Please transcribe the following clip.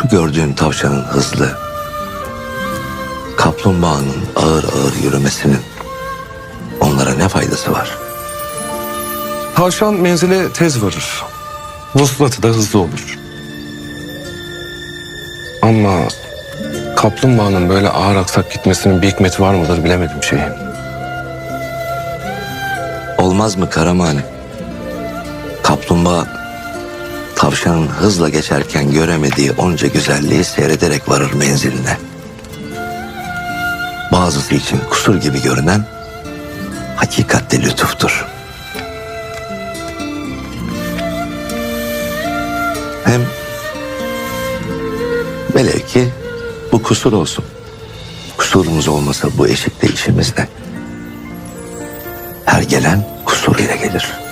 Şu gördüğün tavşanın hızlı, kaplumbağanın ağır ağır yürümesinin onlara ne faydası var? Tavşan menzile tez varır. Vuslatı da hızlı olur. Ama kaplumbağanın böyle ağır aksak gitmesinin bir hikmeti var mıdır bilemedim şeyi. Olmaz mı Karamani? Kaplumbağa tavşanın hızla geçerken göremediği onca güzelliği seyrederek varır menziline. Bazısı için kusur gibi görünen hakikatte lütuftur. Hem velev ki bu kusur olsun. Kusurumuz olmasa bu eşikte işimiz ne? Her gelen kusuruyla gelir.